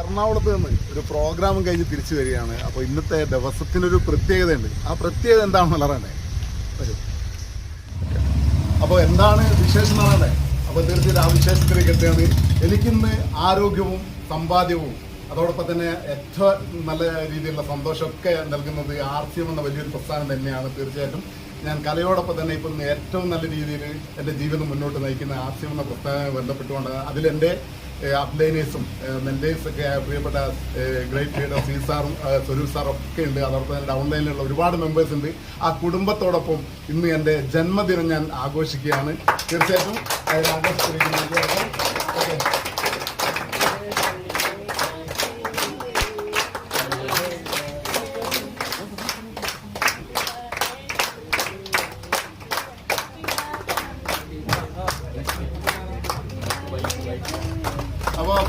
എറണാകുളത്ത് നിന്ന് ഒരു പ്രോഗ്രാം കഴിഞ്ഞ് തിരിച്ചു വരികയാണ്. അപ്പോൾ ഇന്നത്തെ ദിവസത്തിനൊരു പ്രത്യേകതയുണ്ട്. ആ പ്രത്യേകത എന്താണെന്ന് അറിയണ്ടേ വരും. അപ്പോൾ എന്താണ് വിശേഷം എന്ന് പറയണ്ടേ അപ്പോൾ തീർച്ചയായും ആ വിശേഷത്തിലേക്ക് എത്തുകയാണ്. എനിക്കിന്ന് ആരോഗ്യവും സമ്പാദ്യവും അതോടൊപ്പം തന്നെ ഏറ്റവും നല്ല രീതിയിലുള്ള സന്തോഷമൊക്കെ നൽകുന്നത് ആർ സി എം എന്ന വലിയൊരു പ്രസ്ഥാനം തന്നെയാണ് തീർച്ചയായിട്ടും. ഞാൻ കലയോടൊപ്പം തന്നെ ഇപ്പം ഏറ്റവും നല്ല രീതിയിൽ എന്റെ ജീവിതം മുന്നോട്ട് നയിക്കുന്ന ആർ സി എം എന്ന പ്രസ്ഥാനവുമായി ബന്ധപ്പെട്ടുകൊണ്ട് അതിലെന്റെ അപ്ലൈനേഴ്സും മെൻഡേഴ്സ് ഒക്കെ പ്രിയപ്പെട്ട ഗ്രേറ്റ് ലീഡർ സി സാറും സുരൂർ സാറും ഒക്കെ ഉണ്ട്. അതോടൊപ്പം തന്നെ ഡൗൺലൈനിലുള്ള ഒരുപാട് മെമ്പേഴ്സ് ഉണ്ട്. ആ കുടുംബത്തോടൊപ്പം ഇന്ന് എന്റെ ജന്മദിനം ഞാൻ ആഘോഷിക്കുകയാണ്. തീർച്ചയായിട്ടും ആഘോഷിച്ചിരിക്കുന്നത്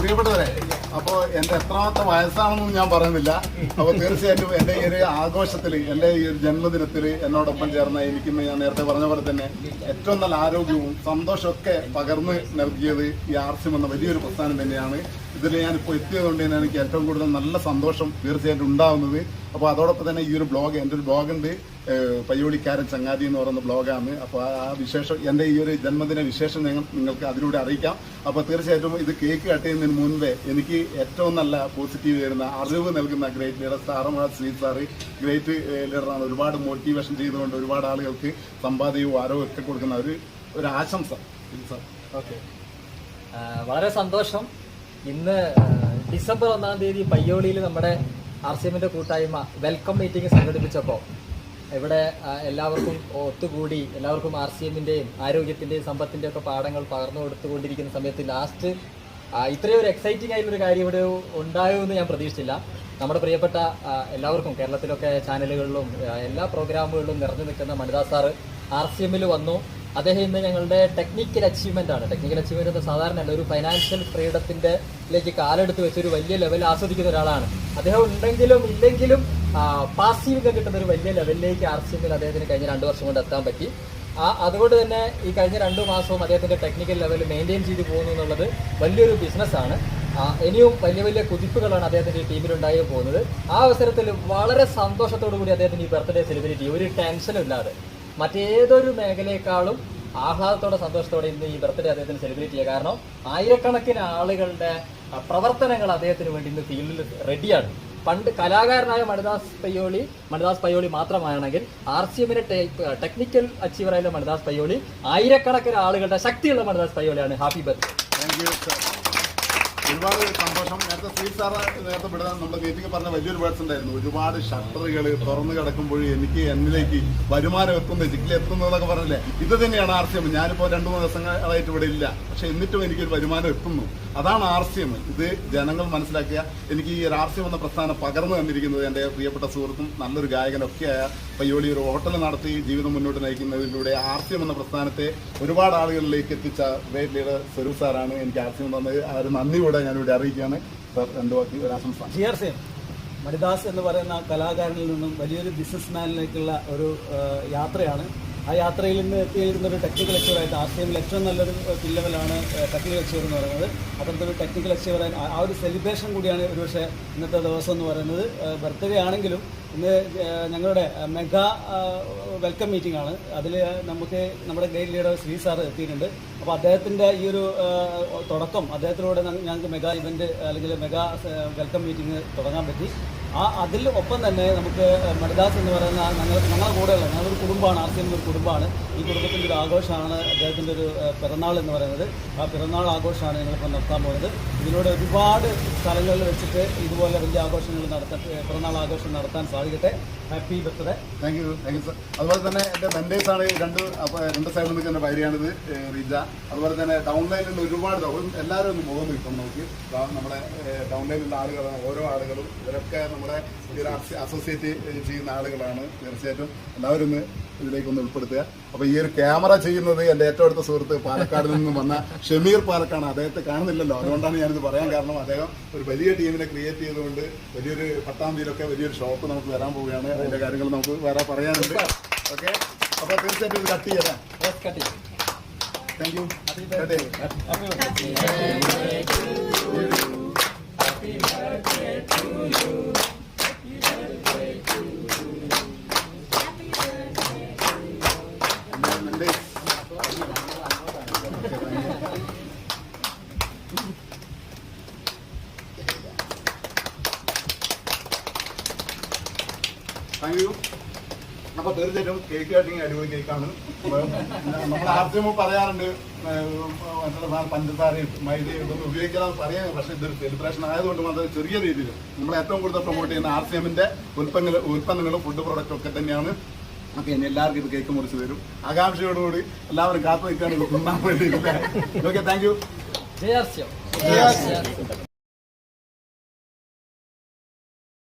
പ്രിയപ്പെട്ടവരെ അപ്പോൾ എന്റെ എത്രാമത്തെ വയസ്സാണെന്നും ഞാൻ പറയുന്നില്ല. അപ്പോൾ തീർച്ചയായിട്ടും എന്റെ ഈ ഒരു ആഘോഷത്തിൽ എന്റെ ഈ ഒരു ജന്മദിനത്തിൽ എന്നോടൊപ്പം ചേർന്ന എനിക്കിന്ന് ഞാൻ നേരത്തെ പറഞ്ഞ പോലെ തന്നെ ഏറ്റവും നല്ല ആരോഗ്യവും സന്തോഷമൊക്കെ പകർന്ന് നൽകിയത് ഈ ആർസ്യം എന്ന വലിയൊരു പ്രസ്ഥാനം തന്നെയാണ്. ഇതിൽ ഞാനിപ്പോൾ എത്തിയതുകൊണ്ട് തന്നെ എനിക്ക് ഏറ്റവും കൂടുതൽ നല്ല സന്തോഷം തീർച്ചയായിട്ടും ഉണ്ടാവുന്നത്. അപ്പോൾ അതോടൊപ്പം തന്നെ ഈ ഒരു ബ്ലോഗ് എന്റെ ഒരു ബ്ലോഗുണ്ട് പയ്യോളിക്കാരൻ ചങ്ങാതി എന്ന് പറയുന്ന ബ്ലോഗാണ് അപ്പോൾ ആ വിശേഷം എന്റെ ഈ ഒരു ജന്മദിന വിശേഷം ഞങ്ങൾ നിങ്ങൾക്ക് അതിലൂടെ അറിയിക്കാം. അപ്പോൾ തീർച്ചയായിട്ടും ഇത് കേക്ക് കട്ട് ചെയ്യുന്നതിന് മുൻപേ എനിക്ക് ഏറ്റവും നല്ല പോസിറ്റീവ് വരുന്ന അറിവ് നൽകുന്ന ഗ്രേറ്റ് ലീഡർ സാറമ്മ ശ്രീ സാറ് ഗ്രേറ്റ് ലീഡറാണ് ഒരുപാട് മോട്ടിവേഷൻ ചെയ്തുകൊണ്ട് ഒരുപാട് ആളുകൾക്ക് സമ്പാദ്യവും ആരോഗ്യവും ഒക്കെ കൊടുക്കുന്ന ഒരു ഒരു ആശംസ. ഓക്കെ വളരെ സന്തോഷം. ഇന്ന് ഡിസംബർ ഒന്നാം തീയതി പയ്യോളിയിൽ നമ്മുടെ ആർ സി എമ്മിന്റെ കൂട്ടായ്മ വെൽക്കം മീറ്റിംഗ് സംഘടിപ്പിച്ചപ്പോൾ ഇവിടെ എല്ലാവർക്കും ഒത്തുകൂടി എല്ലാവർക്കും ആർ സി എമ്മിന്റെയും ആരോഗ്യത്തിന്റെയും സമ്പത്തിന്റെയും ഒക്കെ പാഠങ്ങൾ പകർന്നു കൊടുത്തുകൊണ്ടിരിക്കുന്ന സമയത്ത് ലാസ്റ്റ് ഇത്രയും ഒരു എക്സൈറ്റിംഗ് ആയിട്ടുള്ള കാര്യം ഇവിടെ ഉണ്ടായോ എന്ന് ഞാൻ പ്രതീക്ഷിച്ചില്ല. നമ്മുടെ പ്രിയപ്പെട്ട എല്ലാവർക്കും കേരളത്തിലൊക്കെ ചാനലുകളിലും എല്ലാ പ്രോഗ്രാമുകളിലും നിറഞ്ഞു നിൽക്കുന്ന മണിദാസ് സാറ് ആർ സി എമ്മിൽ വന്നു. അദ്ദേഹം ഇന്ന് ഞങ്ങളുടെ ടെക്നിക്കൽ അച്ചീവ്മെന്റ് ആണ്. ടെക്നിക്കൽ അച്ചീവ്മെന്റ് എന്ന് സാധാരണ ഒരു ഫൈനാൻഷ്യൽ ഫ്രീഡത്തിന്റെ ലേക്ക് കാലെടുത്ത് വെച്ച് ഒരു വലിയ ലെവൽ ആസ്വദിക്കുന്ന ഒരാളാണ്. അദ്ദേഹം ഉണ്ടെങ്കിലും ഇല്ലെങ്കിലും പാസീവ് കിട്ടുന്ന ഒരു വലിയ ലെവലിലേക്ക് ആർ സി എമ്മിൽ അദ്ദേഹത്തിന് കഴിഞ്ഞ രണ്ട് വർഷം കൊണ്ട് എത്താൻ പറ്റി. ആ അതുകൊണ്ട് തന്നെ ഈ കഴിഞ്ഞ രണ്ട് മാസവും അദ്ദേഹത്തിന്റെ ടെക്നിക്കൽ ലെവൽ മെയിന്റെയിൻ ചെയ്തു പോകുന്നു എന്നുള്ളത് വലിയൊരു ബിസിനസ്സാണ് ഇനിയും വലിയ വലിയ കുതിപ്പുകളാണ് അദ്ദേഹത്തിന്റെ ടീമിലുണ്ടായി പോകുന്നത്. ആ അവസരത്തിൽ വളരെ സന്തോഷത്തോടു കൂടി അദ്ദേഹത്തിന് ഈ ബർത്ത്ഡേ സെലിബ്രേറ്റ് ഒരു ടെൻഷനും ഇല്ലാതെ മറ്റേതൊരു മേഖലയെക്കാളും ആഹ്ലാദത്തോടെ സന്തോഷത്തോടെ ഇന്ന് ഈ ബർത്ത്ഡേ അദ്ദേഹത്തിന് സെലിബ്രേറ്റ് ചെയ്യുക. കാരണം ആയിരക്കണക്കിന് ആളുകളുടെ പ്രവർത്തനങ്ങൾ അദ്ദേഹത്തിന് വേണ്ടി ഇന്ന് ഫീൽഡിൽ റെഡിയാണ് പണ്ട് കലാകാരനായ മണിദാസ് പയ്യോളി മണിദാസ് പയ്യോളി മാത്രമാണെങ്കിൽ ആർ സി എമ്മിന്റെ ടെക്നിക്കൽ അച്ചീവറായ മണിദാസ് പയ്യോളി ആയിരക്കണക്കിന് ആളുകളുടെ ശക്തിയുള്ള മണിദാസ് പയ്യോളിയാണ്. ഹാപ്പി ബർത്ത്ഡേ താങ്ക് യു ഒരുപാട് സന്തോഷം നേരത്തെ ശ്രീ സാറ് നേരത്തെ ഇവിടെ നമ്മുടെ മീറ്റിംഗ് പറഞ്ഞ വലിയൊരു വേർഡ്സ് ഉണ്ടായിരുന്നു. ഒരുപാട് ഷട്ടറുകൾ തുറന്നു കിടക്കുമ്പോൾ എനിക്ക് എന്നിലേക്ക് വരുമാനം എത്തുന്നത് ജിക്കിൽ എത്തുന്നതൊക്കെ പറഞ്ഞില്ലേ? ഇത് തന്നെയാണ് ആർ സി എം ഞാനിപ്പോൾ രണ്ടു മൂന്ന് ദിവസങ്ങളായിട്ട് ഇവിടെ ഇല്ല. പക്ഷെ എന്നിട്ടും എനിക്കൊരു വരുമാനം എത്തുന്നു. അതാണ് ആർ സി എം ഇത് ജനങ്ങൾ മനസ്സിലാക്കിയ എനിക്ക് ഈ ആർ സി എം എന്ന പ്രസ്ഥാനം പകർന്നു തന്നിരിക്കുന്നത് എന്റെ പ്രിയപ്പെട്ട സുഹൃത്തും നല്ലൊരു ഗായകനൊക്കെയായ പയ്യോളി ഒരു ഹോട്ടൽ നടത്തി ജീവിതം മുന്നോട്ട് നയിക്കുന്നതിലൂടെ ആർ സി എം എന്ന പ്രസ്ഥാനത്തെ ഒരുപാട് ആളുകളിലേക്ക് എത്തിച്ച ഗ്രേറ്റ് ലീഡർ സ്വരൂപ് സാറാണ് എനിക്ക് ആർ സി എം തന്നത്. ആ ഒരു നന്ദി കൂടെ ഞാനിവിടെ അറിയിക്കുകയാണ്. സാർ രണ്ടു വാക്കി ഒരു ആശംസ. മണിദാസ് എന്ന് പറയുന്ന കലാകാരനിൽ നിന്നും വലിയൊരു ബിസിനസ്മാനിലേക്കുള്ള ഒരു യാത്രയാണ്. ആ യാത്രയിൽ നിന്ന് എത്തിയിരിക്കുന്ന ഒരു ടെക്നിക്കൽ അച്ചീവറായിട്ട് ആർ സി എമ്മിൽ ഏറ്റവും നല്ലൊരു ലെവലാണ് ടെക്നിക്കൽ അച്ചീവർ എന്ന് പറയുന്നത്. അത്തരത്തിലൊരു ടെക്നിക്കൽ അച്ചീവർ ആ ഒരു സെലിബ്രേഷൻ കൂടിയാണ് ഒരുപക്ഷെ ഇന്നത്തെ ദിവസം എന്ന് പറയുന്നത്. ബർത്ത്ഡേ ആണെങ്കിലും ഇന്ന് ഞങ്ങളുടെ മെഗാ വെൽക്കം മീറ്റിംഗ് ആണ്. അതിൽ നമുക്ക് നമ്മുടെ ഗൈഡ് ലീഡർ ശ്രീ സാർ എത്തിയിട്ടുണ്ട്. അപ്പോൾ അദ്ദേഹത്തിന്റെ ഈ ഒരു തുടക്കം അദ്ദേഹത്തിലൂടെ ഞങ്ങൾക്ക് മെഗാ ഇവന്റ് അല്ലെങ്കിൽ മെഗാ വെൽക്കം മീറ്റിംഗ് തുടങ്ങാൻ പറ്റി. ആ അതിൽ ഒപ്പം തന്നെ നമുക്ക് മണിദാസ് എന്ന് പറയുന്ന ഞങ്ങൾ ഞങ്ങളുടെ കൂടെയുള്ള ഞങ്ങളൊരു കുടുംബമാണ് ആർ സി എം ഒരു കുടുംബമാണ്. ഈ കുടുംബത്തിന്റെ ഒരു ആഘോഷമാണ് അദ്ദേഹത്തിന്റെ ഒരു പിറന്നാൾ എന്ന് പറയുന്നത്. ആ പിറന്നാൾ ആഘോഷമാണ് ഞങ്ങളിപ്പോൾ നടത്താൻ പോകുന്നത്. ഇതിലൂടെ ഒരുപാട് സ്ഥലങ്ങളിൽ വെച്ചിട്ട് ഇതുപോലെ വലിയ ആഘോഷങ്ങൾ നടത്താൻ പിറന്നാൾ ആഘോഷം നടത്താൻ സാധിക്കട്ടെ. Happy birthday thank you thank you sir അതുപോലെ തന്നെ എന്റെ മെന്റേഴ്സ് ആണ് രണ്ട് രണ്ട് സൈഡിൽ നിൽക്കുന്ന ഭാര്യയാണിത് ഏഹ് റിജ. അതുപോലെ തന്നെ ഡൗൺലൈനിലുള്ള ഒരുപാട് എല്ലാവരും ഒന്ന് മുഖം നിൽക്കും നോക്കി. നമ്മുടെ ഡൗൺലൈനിലുള്ള ആളുകളാണ് ഓരോ ആളുകളും ഇവരൊക്കെ നമ്മുടെ ഒരു അസോസിയേറ്റ് ചെയ്യുന്ന ആളുകളാണ് തീർച്ചയായിട്ടും. എല്ലാവരും ഇതിലേക്ക് ഒന്ന് ഉൾപ്പെടുത്തുക. അപ്പോൾ ഈ ഒരു ക്യാമറ ചെയ്യുന്നത് എന്റെ ഏറ്റവും അടുത്ത സുഹൃത്ത് പാലക്കാട് നിന്ന് വന്ന ഷമീർ പാലക്കാണ്. അദ്ദേഹത്തെ കാണുന്നില്ലല്ലോ. അതുകൊണ്ടാണ് ഞാനിത് പറയാൻ കാരണം അദ്ദേഹം ഒരു വലിയ ടീമിനെ ക്രിയേറ്റ് ചെയ്തുകൊണ്ട് വലിയൊരു പത്താം തീയതിയിലൊക്കെ വലിയൊരു ഷോപ്പ് നമുക്ക് വരാൻ പോവുകയാണ്. അതിന്റെ കാര്യങ്ങൾ നമുക്ക് വേറെ പറയാനുണ്ട്. ഓക്കെ? അപ്പോൾ തീർച്ചയായിട്ടും ഇത് കട്ട് ചെയ്യാം. കട്ടി താങ്ക് യു കട്ട് ചെയ്യാം. അപ്പൊ തീർച്ചയായിട്ടും കേക്ക് കട്ടിങ് അടിപൊളി കേക്കാണ് നമ്മൾ ആദ്യമോ പറയാറുണ്ട് പഞ്ചസാരയും മൈദയും ഇതൊന്നും ഉപയോഗിക്കാതെ പറയാം പക്ഷെ ഇതൊരു സെലിബ്രേഷൻ ആയതുകൊണ്ട് മാത്രം ചെറിയ രീതിയിൽ നമ്മൾ ഏറ്റവും കൂടുതൽ പ്രൊമോട്ട് ചെയ്യുന്ന ആർ സി എമ്മിന്റെ ഉൽപ്പന്നങ്ങൾ ഉൽപ്പന്നങ്ങളും ഫുഡ് പ്രോഡക്റ്റും ഒക്കെ തന്നെയാണ്. ഓക്കെ ഇനി എല്ലാവർക്കും ഇത് കേക്ക് മുറിച്ച് തരും. ആകാംക്ഷയോടുകൂടി എല്ലാവരും കാത്തു നിൽക്കാണ് തിന്നാൻ ഓക്കെ താങ്ക് യു